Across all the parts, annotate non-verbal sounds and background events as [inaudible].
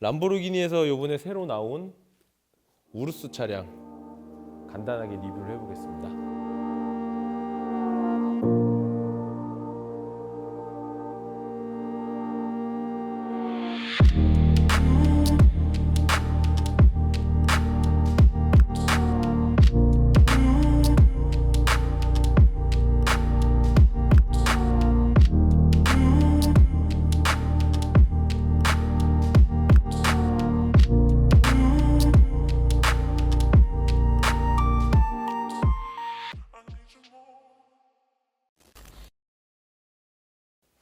람보르기니에서 요번에 새로 나온 우루스 차량 간단하게 리뷰를 해보겠습니다.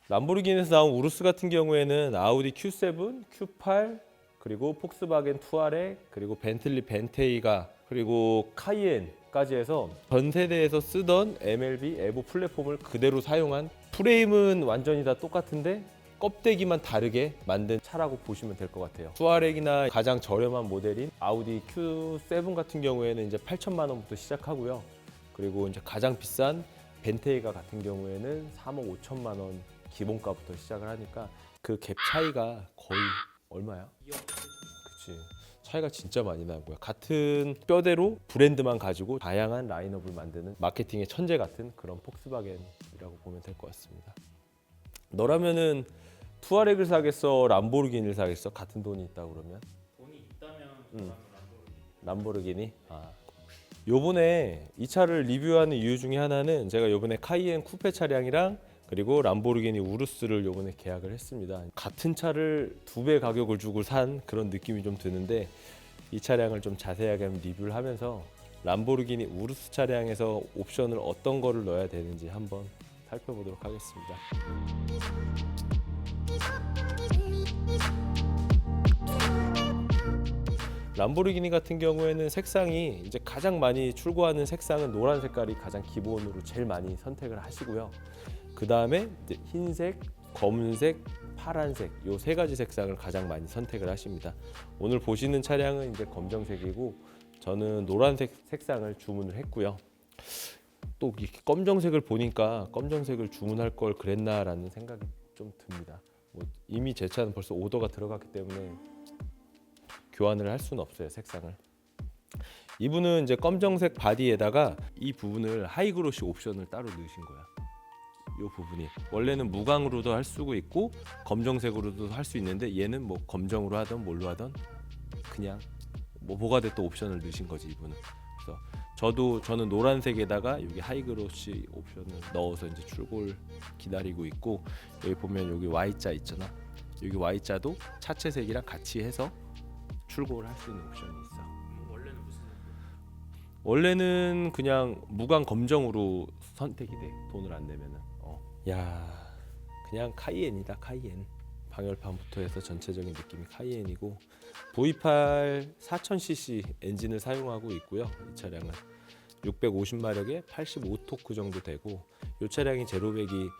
람보르기니에서 나온 우루스 같은 경우에는 아우디 Q7, Q8 그리고 폭스바겐 투아렉 그리고 벤틀리 벤테이가 그리고 카이엔까지 해서 전 세대에서 쓰던 MLB 에보 플랫폼을 그대로 사용한 프레임은 완전히 다 똑같은데 껍데기만 다르게 만든 차라고 보시면 될 것 같아요. 투아렉이나 가장 저렴한 모델인 아우디 Q7 같은 경우에는 이제 8천만 원부터 시작하고요. 그리고 이제 가장 비싼 벤테이가 같은 경우에는 3억 5천만 원 기본가부터 시작을 하니까 그 갭 차이가 거의 얼마야? 그치. 차이가 진짜 많이 나고요. 같은 뼈대로 브랜드만 가지고 다양한 라인업을 만드는 마케팅의 천재 같은 그런 폭스바겐이라고 보면 될 것 같습니다. 너라면은 투아렉을 사겠어, 람보르기니를 사겠어? 같은 돈이 있다 그러면 돈이 있다면 음. 람보르기니. 아. 요번에 이 차를 리뷰하는 이유 중에 하나는 제가 요번에 카이엔 쿠페 차량이랑 그리고 람보르기니 우루스를 요번에 계약을 했습니다. 같은 차를 두 배 가격을 주고 산 그런 느낌이 좀 드는데 이 차량을 좀 자세하게 리뷰를 하면서 람보르기니 우루스 차량에서 옵션을 어떤 거를 넣어야 되는지 한번 살펴보도록 하겠습니다. 람보르기니 같은 경우에는 색상이 이제 가장 많이 출고하는 색상은 노란 색깔이 가장 기본으로 제일 많이 선택을 하시고요. 그 다음에 흰색, 검은색, 파란색 요 세 가지 색상을 가장 많이 선택을 하십니다. 오늘 보시는 차량은 이제 검정색이고 저는 노란색 색상을 주문을 했고요. 또 검정색을 보니까 검정색을 주문할 걸 그랬나라는 생각이 좀 듭니다. 뭐 이미 제 차는 벌써 오더가 들어갔기 때문에 교환을 할 수는 없어요 색상을. 이분은 이제 검정색 바디에다가 이 부분을 하이그로시 옵션을 따로 넣으신 거야. 이 부분이 원래는 무광으로도 할 수가 있고 검정색으로도 할 수 있는데 얘는 뭐 검정으로 하던 뭘로 하던 그냥 뭐 뭐가 됐든 옵션을 넣으신 거지 이분은. 그래서 저도 저는 노란색에다가 여기 하이그로시 옵션을 넣어서 이제 출고를 기다리고 있고 여기 보면 여기 Y자 있잖아. 여기 Y자도 차체색이랑 같이 해서 출고를 할 수 있는 옵션이 있어. 음, 원래는 무슨 원래는 그냥 무광 검정으로 선택이 돼. 돈을 안 내면은. 어. 야, 그냥 카이엔이다 카이엔. 방열판부터 해서 전체적인 느낌이 카이엔이고 V8 4000cc 엔진을 사용하고 있고요. 이 차량은 650마력에 85토크 정도 되고 이 차량이 제로백이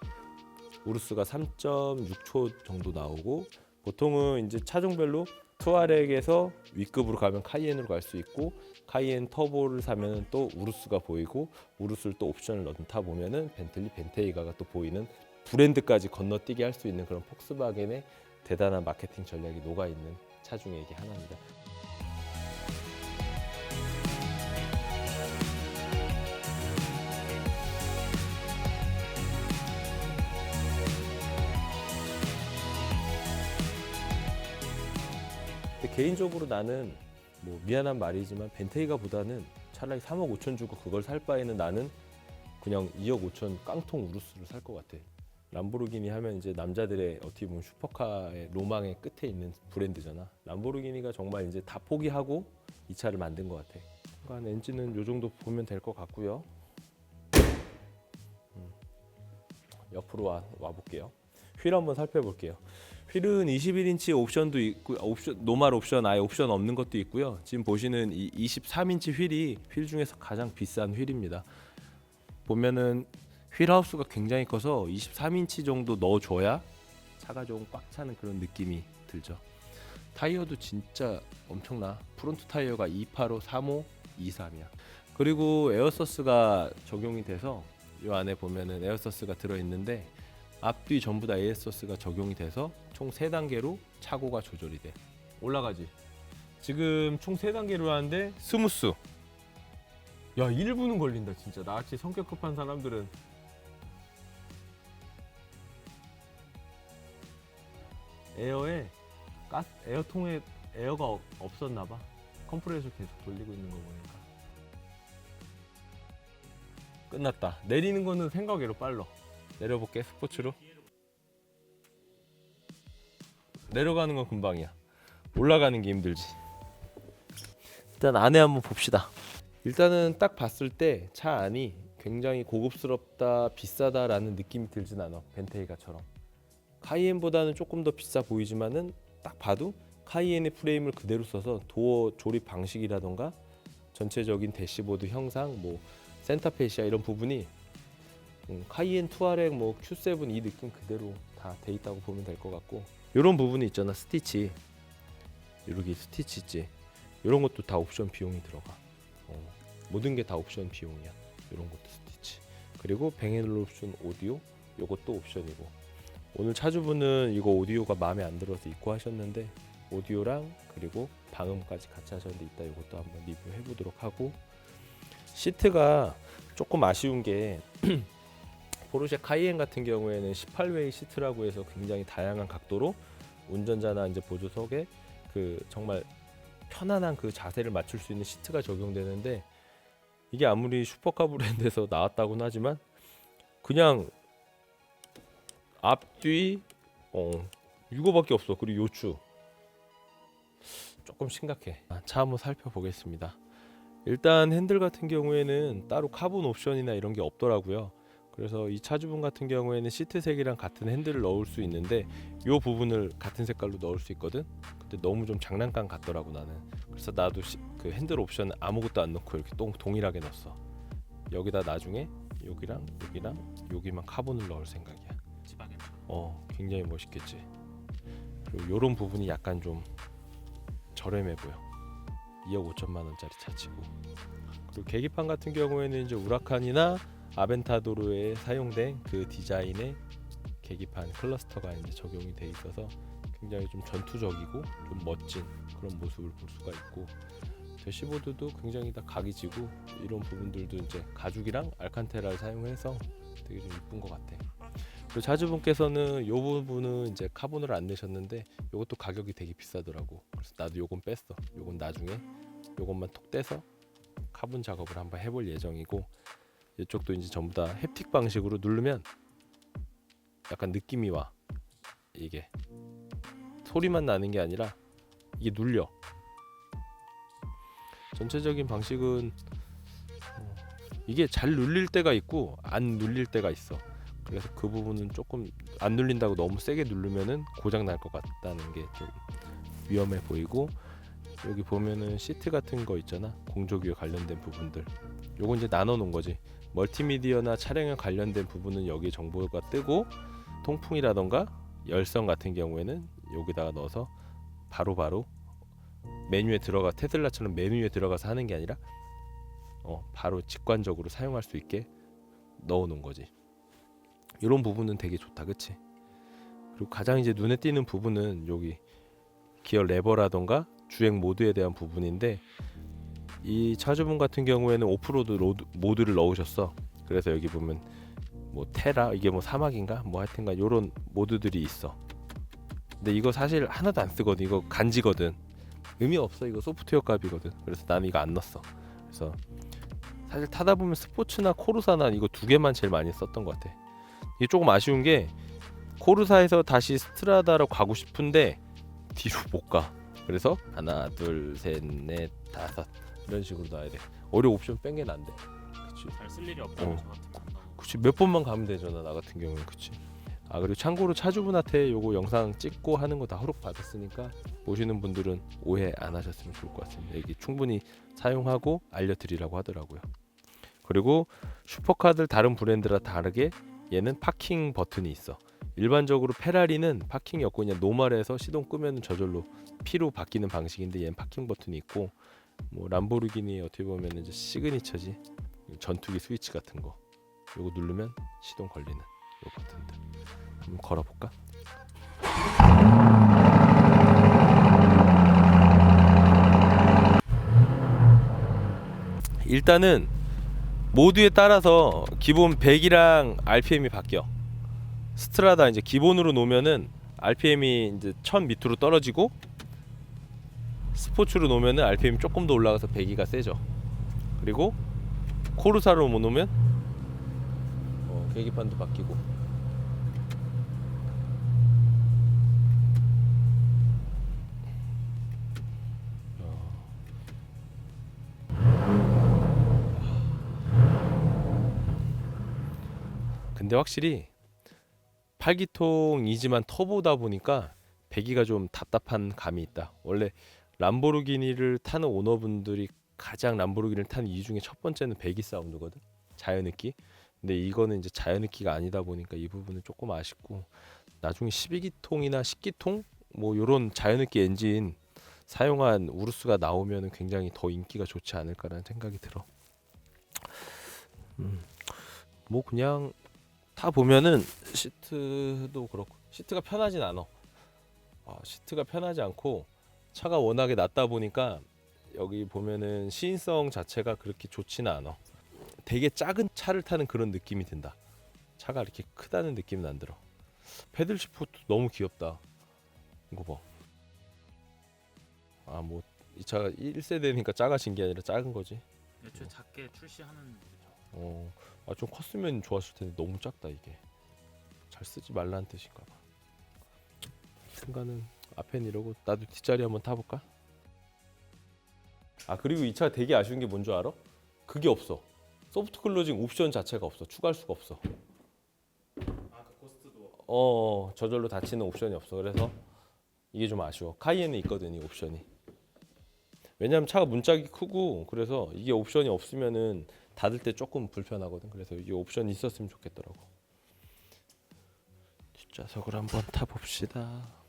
우루스가 3.6초 정도 나오고 보통은 이제 차종별로 투아렉에서 위급으로 가면 카이엔으로 갈 수 있고 카이엔 터보를 사면은 또 우루스가 보이고 우루스를 또 옵션을 넣다 보면은 벤틀리 벤테이가가 또 보이는 브랜드까지 건너뛰게 할 수 있는 그런 폭스바겐의 대단한 마케팅 전략이 녹아 있는 차 중에 이게 하나입니다. 개인적으로 나는 뭐 미안한 말이지만 벤테이가 보다는 차라리 3억 5천 주고 그걸 살 바에는 나는 그냥 2억 5천 깡통 우루스를 살 것 같아. 람보르기니 하면 이제 남자들의 어떻게 보면 슈퍼카의 로망의 끝에 있는 브랜드잖아. 람보르기니가 정말 이제 다 포기하고 이 차를 만든 것 같아. 그러니까 엔진은 요 정도 보면 될 것 같고요. 음. 옆으로 와, 와 볼게요. 휠 한번 살펴볼게요. 휠은 21인치 옵션도 있고 옵션 노말 옵션 아예 옵션 없는 것도 있고요. 지금 보시는 이 23인치 휠이 휠 중에서 가장 비싼 휠입니다. 보면은 휠 하우스가 굉장히 커서 23인치 정도 넣어줘야 차가 좀 꽉 차는 그런 느낌이 들죠. 타이어도 진짜 엄청나. 프론트 타이어가 285, 35, 23이야. 그리고 에어서스가 적용이 돼서 이 안에 보면은 에어서스가 들어 있는데 앞뒤 전부 다 에어서스가 적용이 돼서 총 3단계로 차고가 조절이 돼. 올라가지. 지금 총세 단계로 하는데 스무스. 야 1분은 걸린다 진짜. 나같이 성격 급한 사람들은 에어에 가스 에어통에 에어가 없- 없었나 봐. 컴프레서 계속 돌리고 있는 거 보니까. 끝났다. 내리는 거는 생각외로 빨라. 내려볼게 스포츠로. 내려가는 건 금방이야. 올라가는 게 힘들지. 일단 안에 한번 봅시다. 일단은 딱 봤을 때 차 안이 굉장히 고급스럽다, 비싸다라는 느낌이 들진 않아. 벤테이가처럼. 카이엔보다는 조금 더 비싸 보이지만은 딱 봐도 카이엔의 프레임을 그대로 써서 도어 조립 방식이라던가 전체적인 대시보드 형상, 뭐 센터페시아 이런 부분이 음, 카이엔 투아렉, 뭐 Q7 이 느낌 그대로 다 돼 있다고 보면 될 것 같고 이런 부분이 있잖아 스티치. 이렇게 스티치 있지? 이런 것도 다 옵션 비용이 들어가. 어, 모든 게 다 옵션 비용이야. 이런 것도 스티치. 그리고 뱅앤올 옵션 오디오 이것도 옵션이고. 오늘 차주분은 이거 오디오가 마음에 안 들어서 입고 하셨는데 오디오랑 그리고 방음까지 같이 하셨는데 이따 이것도 한번 리뷰해 보도록 하고. 시트가 조금 아쉬운 게 [clears throat] 포르쉐 카이엔 같은 경우에는 18웨이 시트라고 해서 굉장히 다양한 각도로 운전자나 이제 보조석에 그 정말 편안한 그 자세를 맞출 수 있는 시트가 적용되는데 이게 아무리 슈퍼카 브랜드에서 [laughs] 나왔다고는 하지만 그냥 앞뒤 어 이거밖에 없어. 그리고 요추. 조금 심각해. 아, 차 한번 살펴보겠습니다. 일단 핸들 같은 경우에는 따로 카본 옵션이나 이런 게 없더라고요 그래서 이 차주분 같은 경우에는 시트 색이랑 같은 핸들을 넣을 수 있는데 이 부분을 같은 색깔로 넣을 수 있거든? 근데 너무 좀 장난감 같더라고 나는. 그래서 나도 시, 그 핸들 옵션 아무것도 안 넣고 이렇게 동, 동일하게 넣었어. 여기다 나중에 여기랑 여기랑 여기만 카본을 넣을 생각이야. 어 굉장히 멋있겠지. 그리고 요런 부분이 약간 좀 저렴해 보여. 2억 5천만 원짜리 차치고. 그리고 계기판 같은 경우에는 이제 우라칸이나 아벤타도르에 사용된 그 디자인의 계기판 클러스터가 이제 적용이 돼 있어서 굉장히 좀 전투적이고 좀 멋진 그런 모습을 볼 수가 있고 대시보드도 굉장히 다 각이 지고 이런 부분들도 이제 가죽이랑 알칸테라를 사용해서 되게 좀 이쁜 것 같아. 그리고 자주분께서는 요 부분은 이제 카본을 안 내셨는데 요것도 가격이 되게 비싸더라고. 그래서 나도 요건 뺐어. 요건 나중에 요것만 톡 떼서 카본 작업을 한번 해볼 예정이고 이쪽도 이제 전부 다 햅틱 방식으로 누르면 약간 느낌이 와. 이게 소리만 나는 게 아니라 이게 눌려. 전체적인 방식은 어, 이게 잘 눌릴 때가 있고 안 눌릴 때가 있어. 그래서 그 부분은 조금 안 눌린다고 너무 세게 누르면은 고장 날 것 같다는 게 좀 위험해 보이고 여기 보면은 시트 같은 거 있잖아 공조기에 관련된 부분들 요거 이제 나눠 놓은 거지 멀티미디어나 촬영에 관련된 부분은 여기 정보가 뜨고 통풍이라던가 열선 같은 경우에는 여기다가 넣어서 바로 바로 메뉴에 들어가 테슬라처럼 메뉴에 들어가서 하는 게 아니라 어 바로 직관적으로 사용할 수 있게 넣어 놓은 거지. 이런 부분은 되게 좋다 그치? 그리고 가장 이제 눈에 띄는 부분은 여기 기어 레버라던가 주행 모드에 대한 부분인데 이 차주분 같은 경우에는 오프로드 로드, 모드를 넣으셨어. 그래서 여기 보면 뭐 테라 이게 뭐 사막인가? 뭐 하여튼간 요런 모드들이 있어. 근데 이거 사실 하나도 안 쓰거든. 이거 간지거든. 의미 없어. 이거 소프트웨어 값이거든. 그래서 나는 이거 안 넣었어. 그래서 사실 타다 보면 스포츠나 코르사나 이거 두 개만 제일 많이 썼던 것 같아. 이게 조금 아쉬운 게 코르사에서 다시 스트라다로 가고 싶은데 뒤로 못 가. 그래서 하나, 둘, 셋, 넷, 다섯 이런 식으로 놔야 돼. 어려 옵션 뺀 게 난데. 그치? 잘쓸 일이 없다고 어. 저 같으면 너무 그치 몇 번만 가면 되잖아 나 같은 경우는 그치. 아 그리고 참고로 차주분한테 요거 영상 찍고 하는 거 다 허락 받았으니까 보시는 분들은 오해 안 하셨으면 좋을 것 같습니다. 이게 충분히 사용하고 알려드리라고 하더라고요. 그리고 슈퍼카들 다른 브랜드랑 다르게 얘는 파킹 버튼이 있어. 일반적으로 페라리는 파킹이 없고 그냥 노멀해서 시동 끄면 저절로 P로 바뀌는 방식인데 얘는 파킹 버튼이 있고 뭐 람보르기니 어떻게 보면 이제 시그니처지 전투기 스위치 같은 거 요거 누르면 시동 걸리는 요 버튼들 한번 걸어볼까? 일단은 모드에 따라서 기본 100이랑 RPM이 바뀌어 스트라다 이제 기본으로 놓으면은 RPM이 이제 1000 밑으로 떨어지고 스포츠로 놓으면은 RPM이 조금 더 올라가서 배기가 세죠. 그리고 코르사로 못 놓으면 어, 계기판도 바뀌고. 근데 확실히 8기통이지만 터보다 보니까 배기가 좀 답답한 감이 있다. 원래 람보르기니를 타는 오너분들이 가장 람보르기니를 타는 이유 중에 첫 번째는 배기 사운드거든. 자연흡기. 근데 이거는 이제 자연흡기가 아니다 보니까 이 부분은 조금 아쉽고 나중에 12기통이나 10기통 뭐 요런 자연흡기 엔진 사용한 우르스가 나오면은 굉장히 더 인기가 좋지 않을까라는 생각이 들어. 음. 뭐 그냥 타 보면은 시트도 그렇고 시트가 편하진 않아. 아, 시트가 편하지 않고 차가 워낙에 낮다 보니까 여기 보면은 시인성 자체가 그렇게 좋지는 않아. 되게 작은 차를 타는 그런 느낌이 든다. 차가 이렇게 크다는 느낌은 안 들어. 패들 시프트 너무 귀엽다. 이거 봐. 아 뭐 이 차가 1세대니까 작아진 게 아니라 작은 거지. 애초에 작게 출시하는 거죠. 어, 아 좀 컸으면 좋았을 텐데 너무 작다 이게. 잘 쓰지 말라는 뜻인가 봐. 순간은 앞엔 이러고 나도 뒷자리 한번 타볼까? 아 그리고 이 차 되게 아쉬운 게 뭔 줄 알아? 그게 없어. 소프트 클로징 옵션 자체가 없어. 추가할 수가 없어. 아그 고스트도 어 저절로 닫히는 옵션이 없어. 그래서 이게 좀 아쉬워. 카이엔에 있거든 이 옵션이. 왜냐면 차가 문짝이 크고 그래서 이게 옵션이 없으면은 닫을 때 조금 불편하거든. 그래서 이 옵션이 있었으면 좋겠더라고. 뒷좌석을 한번 타봅시다.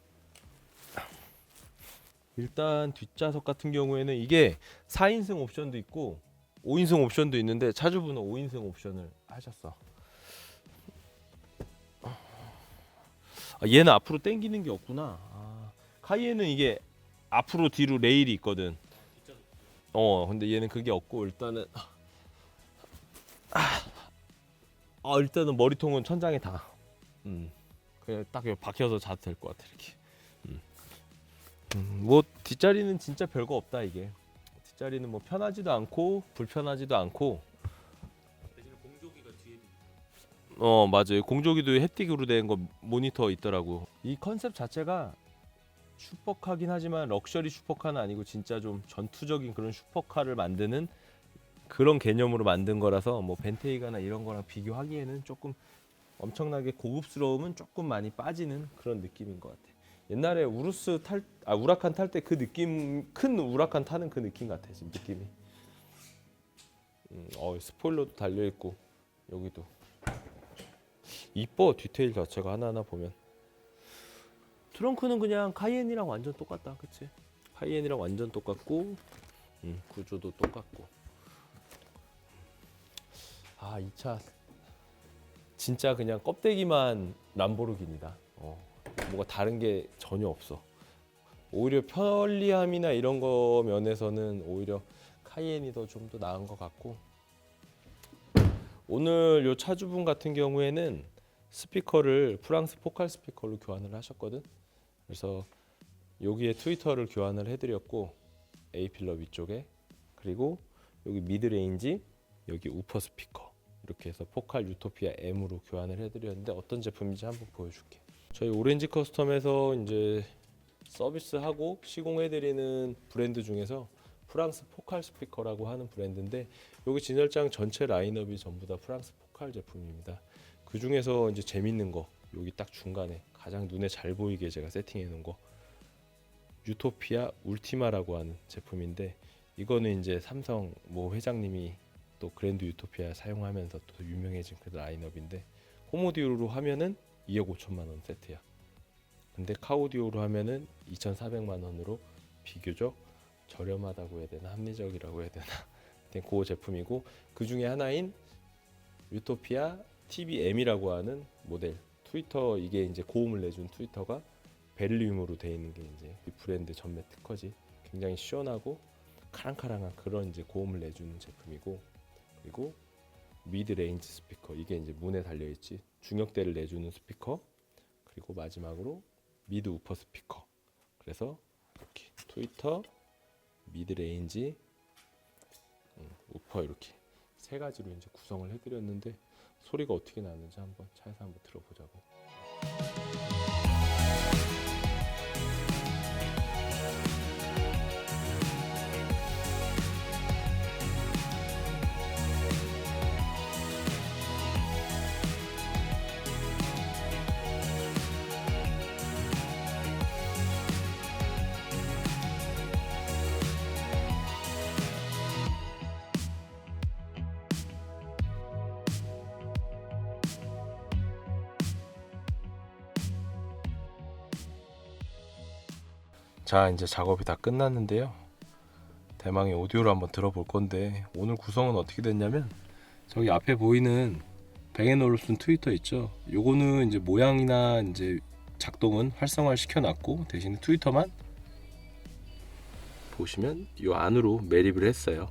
일단 뒷좌석 같은 경우에는 이게 4인승 옵션도 있고 5인승 옵션도 있는데 차주분은 5인승 옵션을 하셨어. 아, 얘는 앞으로 당기는 게 없구나. 아, 카이에는 이게 앞으로 뒤로 레일이 있거든. 어, 근데 얘는 그게 없고 일단은 아, 아, 일단은 머리통은 천장에 다. 음. 그냥 딱 박혀서 자도 될 것 같아 이렇게. 음. 음, 뭐 뒷자리는 진짜 별거 없다 이게. 뒷자리는 뭐 편하지도 않고 불편하지도 않고. 대신에 공조기가 뒤에 어 맞아요. 공조기도 햅틱으로 된 거 모니터 있더라고. 이 컨셉 자체가 슈퍼카긴 하지만 럭셔리 슈퍼카는 아니고 진짜 좀 전투적인 그런 슈퍼카를 만드는 그런 개념으로 만든 거라서 뭐 벤테이가나 이런 거랑 비교하기에는 조금 엄청나게 고급스러움은 조금 많이 빠지는 그런 느낌인 것 같아 옛날에 우루스 탈 아 우라칸 탈 때 그 느낌 큰 우라칸 타는 그 느낌 같아 지금 느낌이. 음, 어 스포일러도 달려 있고 여기도. 이뻐 디테일 자체가 하나하나 보면. 트렁크는 그냥 카이엔이랑 완전 똑같다 그치? 카이엔이랑 완전 똑같고 음, 구조도 똑같고. 아 이 차 진짜 그냥 껍데기만 람보르기니다. 어, 뭐가 다른 게 전혀 없어 오히려 편리함이나 이런 거 면에서는 오히려 카이엔이 더 좀 더 나은 것 같고 오늘 요 차주분 같은 경우에는 스피커를 프랑스 포칼 스피커로 교환을 하셨거든. 그래서 여기에 트위터를 교환을 해드렸고 A 필러 위쪽에 그리고 여기 미드 레인지 여기 우퍼 스피커 이렇게 해서 포칼 유토피아 M으로 교환을 해드렸는데 어떤 제품인지 한번 보여줄게. 저희 오렌지 커스텀에서 이제 서비스하고 시공해드리는 브랜드 중에서 프랑스 포칼 스피커라고 하는 브랜드인데 여기 진열장 전체 라인업이 전부 다 프랑스 포칼 제품입니다. 그 중에서 이제 재밌는 거 여기 딱 중간에 가장 눈에 잘 보이게 제가 세팅해 놓은 거 유토피아 울티마라고 하는 제품인데 이거는 이제 삼성 모 회장님이 또 그랜드 유토피아 사용하면서 또 유명해진 그 라인업인데 홈오디오로 하면은 2억 5천만 원 세트야. 근데 카오디오로 하면은 2,400만 원으로 비교적 저렴하다고 해야 되나 합리적이라고 해야 되나. [laughs] 그 제품이고 그 중에 하나인 유토피아 TVM이라고 하는 모델. 트위터 이게 이제 고음을 내준 트위터가 베릴륨으로 돼 있는 게 이제 이 브랜드 전매 특허지. 굉장히 시원하고 카랑카랑한 그런 이제 고음을 내주는 제품이고 그리고 미드 레인지 스피커. 이게 이제 문에 달려 있지 중역대를 내주는 스피커 그리고 마지막으로 미드 우퍼 스피커 그래서 이렇게 트위터 미드 레인지 음, 우퍼 이렇게 세 가지로 이제 구성을 해드렸는데 소리가 어떻게 나는지 한번 차에서 한번 들어보자고. 자 이제 작업이 다 끝났는데요. 대망의 오디오를 한번 들어볼 건데 오늘 구성은 어떻게 됐냐면 저기 앞에 보이는 뱅앤올루슨 트위터 있죠. 요거는 이제 모양이나 이제 작동은 활성화를 시켜놨고 대신에 트위터만 보시면 이 안으로 매립을 했어요.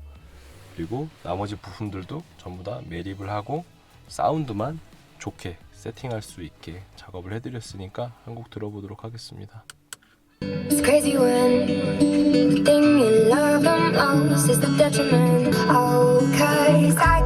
그리고 나머지 부품들도 전부 다 매립을 하고 사운드만 좋게 세팅할 수 있게 작업을 해드렸으니까 한 곡 들어보도록 하겠습니다. Crazy when the thing you love the most is the detriment. Oh, cause I